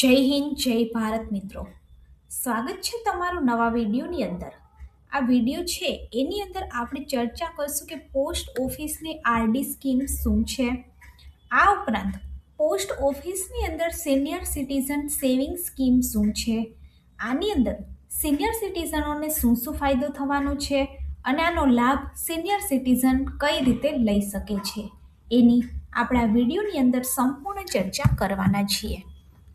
જય હિન્દ, જય ભારત મિત્રો. સ્વાગત છે તમારું નવા વિડીયોની અંદર. આ વીડિયો છે, એની અંદર આપણે ચર્ચા કરશું કે પોસ્ટ ઓફિસની આરડી સ્કીમ શું છે? આ ઉપરાંત, પોસ્ટ ઓફિસની અંદર સિનિયર સિટીઝન સેવિંગ સ્કીમ શું છે? આની અંદર, સિનિયર સિટીઝનોને શું શું ફાયદો થવાનો છે? અને આનો લાભ સિનિયર સિટીઝન કઈ રીતે લઈ શકે છે? એની આપણા વિડીયોની અંદર સંપૂર્ણ ચર્ચા કરવાના છીએ.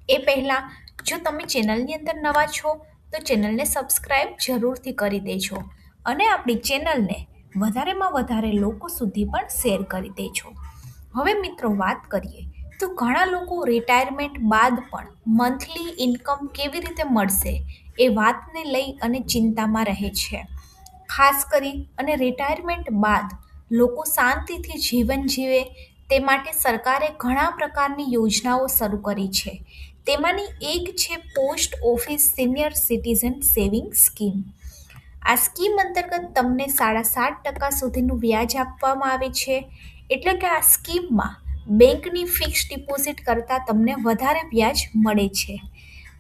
એ પહેલાં જો તમે ચેનલની અંદર નવા છો, તો ચેનલને સબસ્ક્રાઈબ જરૂરથી કરી દેજો અને આપણી ચેનલને વધારેમાં વધારે લોકો સુધી પણ શેર કરી દેજો. હવે મિત્રો વાત કરીએ, તો ઘણા લોકો રિટાયરમેન્ટ બાદ પણ મંથલી ઇન્કમ કેવી રીતે મળશે એ વાતને લઈ અને ચિંતામાં રહે છે. ખાસ કરી અને રિટાયરમેન્ટ બાદ લોકો શાંતિથી જીવન જીવે તે માટે સરકારે ઘણા પ્રકારની યોજનાઓ શરૂ કરી છે. તેમાંની એક છે post office senior citizen saving scheme. આ સ્કીમ અંતર્ગત તમને સાડા સાત ટકા સુધીનું વ્યાજ આપવામાં આવે છે. એટલે કે આ સ્કીમમાં બેંકની ફિક્સ ડિપોઝિટ કરતાં તમને વધારે વ્યાજ મળે છે.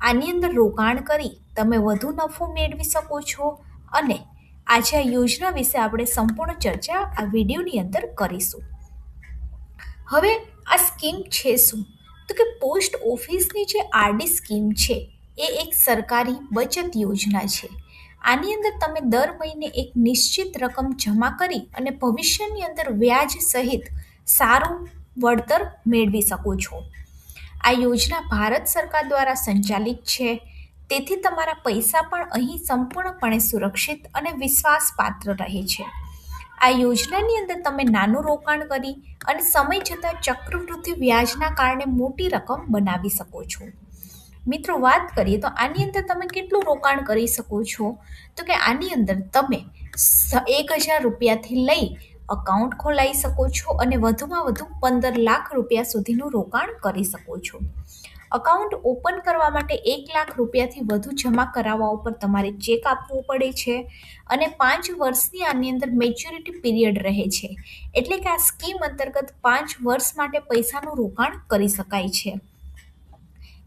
આની અંદર રોકાણ કરી તમે વધુ નફો મેળવી શકો છો અને આજે આ યોજના વિશે આપણે સંપૂર્ણ ચર્ચા આ વિડીયોની અંદર કરીશું. હવે આ સ્કીમ છે શું? તો કે પોસ્ટ ઓફિસની જે આરડી સ્કીમ છે, એ એક સરકારી બચત યોજના છે. આની અંદર તમે દર મહિને એક નિશ્ચિત રકમ જમા કરી અને ભવિષ્યની અંદર વ્યાજ સહિત સારું વળતર મેળવી શકો છો. આ યોજના ભારત સરકાર દ્વારા સંચાલિત છે. તેથી તમારા પૈસા પણ અહીં સંપૂર્ણપણે સુરક્ષિત અને વિશ્વાસપાત્ર રહે છે. આ યોજનાની અંદર તમે નાનું રોકાણ કરી અને સમય જતાં ચક્રવૃદ્ધિ વ્યાજના કારણે મોટી રકમ બનાવી શકો છો. મિત્રો, વાત કરીએ તો આની અંદર તમે કેટલું રોકાણ કરી શકો છો? તો કે આની અંદર તમે એક હજાર રૂપિયાથી લઈ અકાઉન્ટ ખોલાવી શકો છો અને વધુમાં વધુ પંદર લાખ રૂપિયા સુધીનું રોકાણ કરી શકો છો. અકાઉન્ટ ઓપન કરવા માટે એક લાખ રૂપિયાથી વધુ જમા કરાવવા ઉપર તમારે ચેક આપવું પડે છે અને પાંચ વર્ષની આની અંદર મેચ્યોરિટી પીરિયડ રહે છે. એટલે કે આ સ્કીમ અંતર્ગત પાંચ વર્ષ માટે પૈસાનું રોકાણ કરી શકાય છે.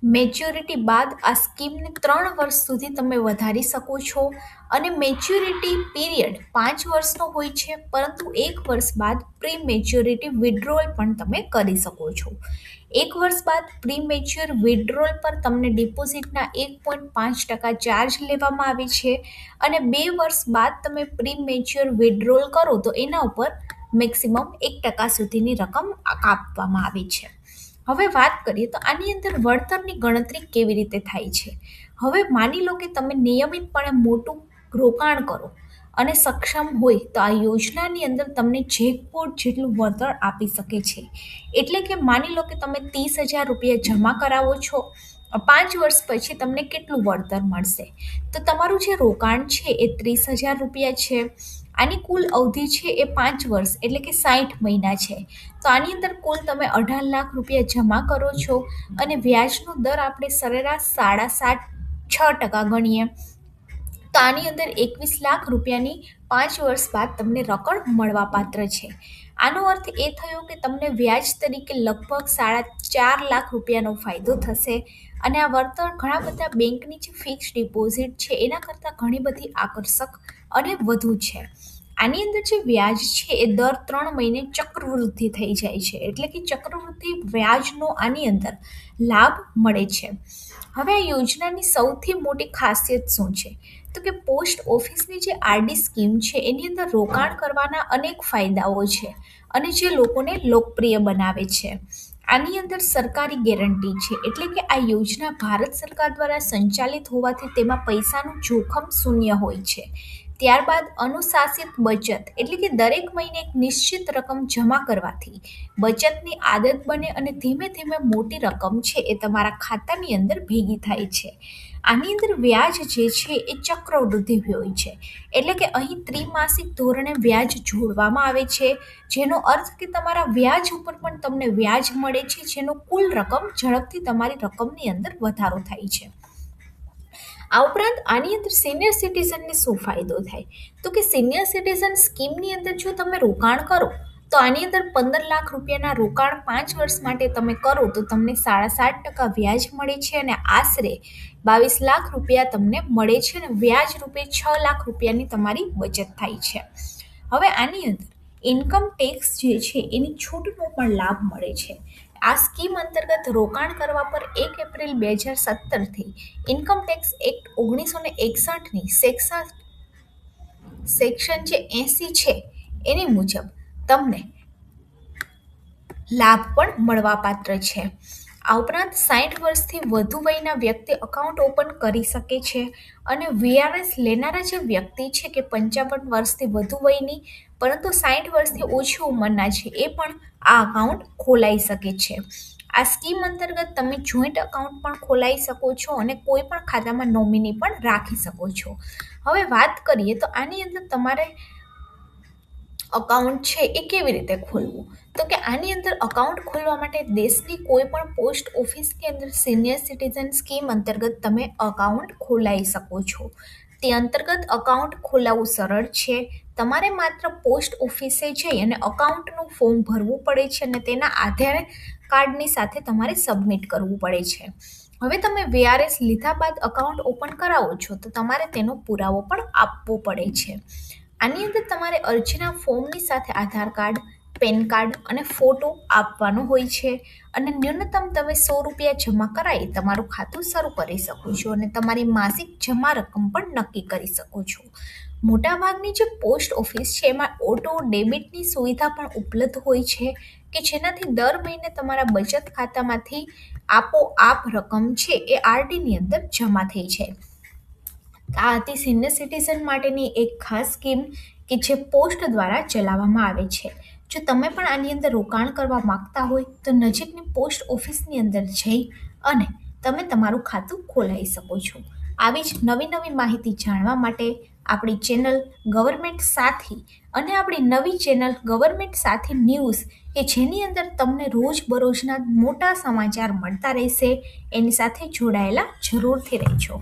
મેચ્યોરિટી બાદ આ સ્કીમને ત્રણ વર્ષ સુધી તમે વધારી શકો છો. અને મેચ્યોરિટી પીરિયડ પાંચ વર્ષનો હોય છે, પરંતુ એક વર્ષ બાદ પ્રી મેચ્યોરિટી વિડ્રોલ પણ તમે કરી શકો છો. એક વર્ષ બાદ પ્રી મેચ્યોર વિડ્રોલ પર તમને ડિપોઝિટના એક પોઈન્ટ પાંચ ટકા ચાર્જ લેવામાં આવે છે અને બે વર્ષ બાદ તમે પ્રી મેચ્યોર વિડ્રોલ કરો તો એના ઉપર મેક્સિમમ એક ટકા સુધીની રકમ કાપવામાં આવે છે. હવે વાત કરીએ તો આની અંદર વળતરની ગણતરી કેવી રીતે થાય છે? હવે માની લો કે તમે નિયમિતપણે મોટું રોકાણ કરો અને સક્ષમ હોય તો આ યોજનાની અંદર તમને જેકપોટ જેટલું વળતર આપી શકે છે. એટલે કે માની લો કે તમે ત્રીસ હજાર રૂપિયા જમા કરાવો છો, પાંચ વર્ષ પછી તમને કેટલું વળતર મળશે? તો તમારું જે રોકાણ છે એ ત્રીસ હજાર રૂપિયા છે. આની કુલ અવધિ છે એ પાંચ વર્ષ, એટલે કે સાઠ મહિના છે. તો આની અંદર કુલ તમે અઢાર લાખ રૂપિયા જમા કરો છો અને વ્યાજનો દર આપણે સરેરાશ સાડા સાત, છ ટકા ગણીએ. તો આની અંદર એકવીસ લાખ રૂપિયાની પાંચ વર્ષ બાદ તમને રકમ મળવાપાત્ર છે. આનો અર્થ એ થયો કે તમને વ્યાજ તરીકે લગભગ સાડા ચાર લાખ રૂપિયાનો ફાયદો થશે. અને આ વળતર ઘણા બધા બેંકની જે ફિક્સ ડિપોઝિટ છે, એના કરતાં ઘણી બધી આકર્ષક અને વધુ છે. આની અંદર જે વ્યાજ છે, એ દર ત્રણ મહિને ચક્રવૃદ્ધિ થઈ જાય છે. એટલે કે ચક્રવૃદ્ધિ વ્યાજનો આની અંદર લાભ મળે છે. હવે આ યોજનાની સૌથી મોટી ખાસિયત શું છે? તો કે પોસ્ટ ઓફિસની જે આરડી સ્કીમ છે, એની અંદર રોકાણ કરવાના અનેક ફાયદાઓ છે અને જે લોકોને લોકપ્રિય બનાવે છે. આની અંદર સરકારી ગેરંટી છે. એટલે કે આ યોજના ભારત સરકાર દ્વારા સંચાલિત હોવાથી તેમાં પૈસાનું જોખમ શૂન્ય હોય છે. ત્યારબાદ અનુશાસિત બચત, એટલે કે દરેક મહિને એક નિશ્ચિત રકમ જમા કરવાથી બચતની આદત બને અને ધીમે ધીમે મોટી રકમ છે એ તમારા ખાતાની અંદર ભેગી થાય છે. આની અંદર વ્યાજ જે છે એ ચક્રવૃદ્ધિ હોય છે, એટલે કે અહીં ત્રિમાસિક ધોરણે વ્યાજ જોડવામાં આવે છે, જેનો અર્થ કે તમારા વ્યાજ ઉપર પણ તમને વ્યાજ મળે છે, જેનો કુલ રકમ ઝડપથી તમારી રકમની અંદર વધારો થાય છે. આ ઉપરાંત આની અંદર સિનિયર સિટીઝનને શું ફાયદો થાય? તો કે સિનિયર સિટીઝન સ્કીમની અંદર જો તમે રોકાણ કરો, તો આની અંદર પંદર લાખ રૂપિયાના રોકાણ પાંચ વર્ષ માટે તમે કરો, તો તમને સાડા સાત ટકા વ્યાજ મળે છે અને આશરે બાવીસ લાખ રૂપિયા તમને મળે છે અને વ્યાજ રૂપે છ લાખ રૂપિયાની તમારી બચત થાય છે. હવે આની અંદર ઇન્કમ ટેક્સ જે છે, એની છૂટનો પણ લાભ મળે છે. આ સ્કીમ અંતર્ગત રોકાણ કરવા પર એક એપ્રિલ બે હજાર સત્તરથી ઇન્કમ ટેક્સ એક્ટ ઓગણીસો ને એકસઠની સેક્સા સેક્શન જે એસી છે, એની મુજબ તમને લાભ પણ મળવાપાત્ર છે. આ ઉપરાંત સાઠ વર્ષથી વધુ વયના વ્યક્તિ અકાઉન્ટ ઓપન કરી શકે છે અને વીઆરએસ લેનારા જે વ્યક્તિ છે કે પંચાવન વર્ષથી વધુ વયની પરંતુ સાઠ વર્ષથી ઓછી ઉંમરના છે. એ પણ આ અકાઉન્ટ ખોલાઈ શકે છે. આ સ્કીમ અંતર્ગત તમે જોઈન્ટ અકાઉન્ટ પણ ખોલાવી શકો છો અને કોઈ પણ ખાતામાં નોમિની પણ રાખી શકો છો. હવે વાત કરીએ તો આની અંદર તમારે અકાઉન્ટ છે એ કેવી રીતે ખોલવું? તો કે આની અંદર અકાઉન્ટ ખોલવા માટે દેશની કોઈ પણ પોસ્ટ ઓફિસની અંદર સિનિયર સિટીઝન સ્કીમ અંતર્ગત તમે અકાઉન્ટ ખોલાવી શકો છો. તે અંતર્ગત અકાઉન્ટ ખોલાવવું સરળ છે. તમારે માત્ર પોસ્ટ ઓફિસે જઈ અને અકાઉન્ટનું ફોર્મ ભરવું પડે છે અને તેના આધાર કાર્ડની સાથે તમારે સબમિટ કરવું પડે છે. હવે તમે વીઆરએસ લીધા બાદ અકાઉન્ટ ઓપન કરાવો છો તો તમારે તેનો પુરાવો પણ આપવો પડે છે. આની અંદર તમારે અરજીના ફોર્મની સાથે આધાર કાર્ડ પેન કાર્ડ અને ફોટો આપવાનો હોય છે. અને ન્યૂનતમ તમે સો રૂપિયા જમા કરાવી તમારું ખાતું શરૂ કરી શકો છો અને તમારી માસિક જમા રકમ પણ નક્કી કરી શકો છો. મોટાભાગની જે પોસ્ટ ઓફિસ છે એમાં ઓટો, ડેબિટની સુવિધા પણ ઉપલબ્ધ હોય છે કે જેનાથી દર મહિને તમારા બચત ખાતામાંથી આપોઆપ રકમ છે એ આરડીની અંદર જમા થઈ જાય. આ હતી સિનિયર સિટીઝન માટેની એક ખાસ સ્કીમ કે જે પોસ્ટ દ્વારા ચલાવવામાં આવે છે. જો તમે પણ આની અંદર રોકાણ કરવા માંગતા હોય, તો નજીકની પોસ્ટ ઓફિસની અંદર જઈ અને તમે તમારું ખાતું ખોલાવી શકો છો. આવી જ નવી નવી માહિતી જાણવા માટે આપણી ચેનલ ગવર્મેન્ટ સાથી અને આપણી નવી ચેનલ ગવર્મેન્ટ સાથી ન્યૂઝ, કે જેની અંદર તમને રોજબરોજના મોટા સમાચાર મળતા રહેશે, એની સાથે જોડાયેલા જરૂરથી રહેજો.